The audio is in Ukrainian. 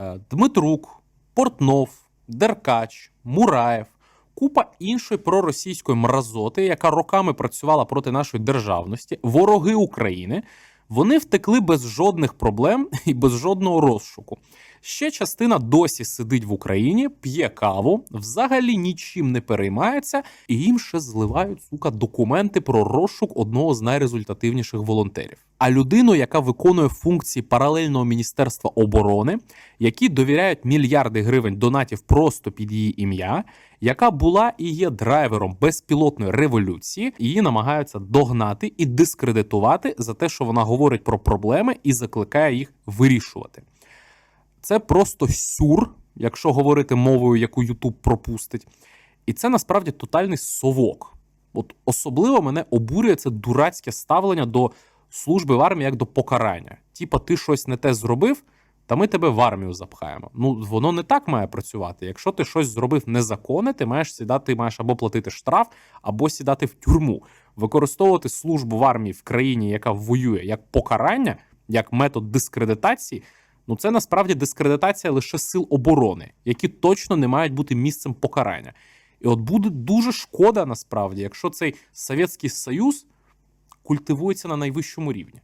е, Дмитрук, Портнов, Деркач, Мураєв, купа іншої проросійської мразоти, яка роками працювала проти нашої державності, вороги України. Вони втекли без жодних проблем і без жодного розшуку. Ще частина досі сидить в Україні, п'є каву, взагалі нічим не переймається, і їм ще зливають сука документи про розшук одного з найрезультативніших волонтерів. А людину, яка виконує функції паралельного міністерства оборони, які довіряють мільярди гривень донатів просто під її ім'я, яка була і є драйвером безпілотної революції, її намагаються догнати і дискредитувати за те, що вона говорить про проблеми і закликає їх вирішувати. Це просто сюр, якщо говорити мовою, яку Ютуб пропустить. І це насправді тотальний совок. От особливо мене обурює це дурацьке ставлення до служби в армії як до покарання. Типа, ти щось не те зробив, та ми тебе в армію запхаємо. Ну, воно не так має працювати. Якщо ти щось зробив незаконне, ти маєш сідати, маєш або платити штраф, або сідати в тюрму. Використовувати службу в армії в країні, яка воює, як покарання, як метод дискредитації. Ну, це насправді дискредитація лише сил оборони, які точно не мають бути місцем покарання. І от буде дуже шкода насправді, якщо цей Совєтський Союз культивується на найвищому рівні.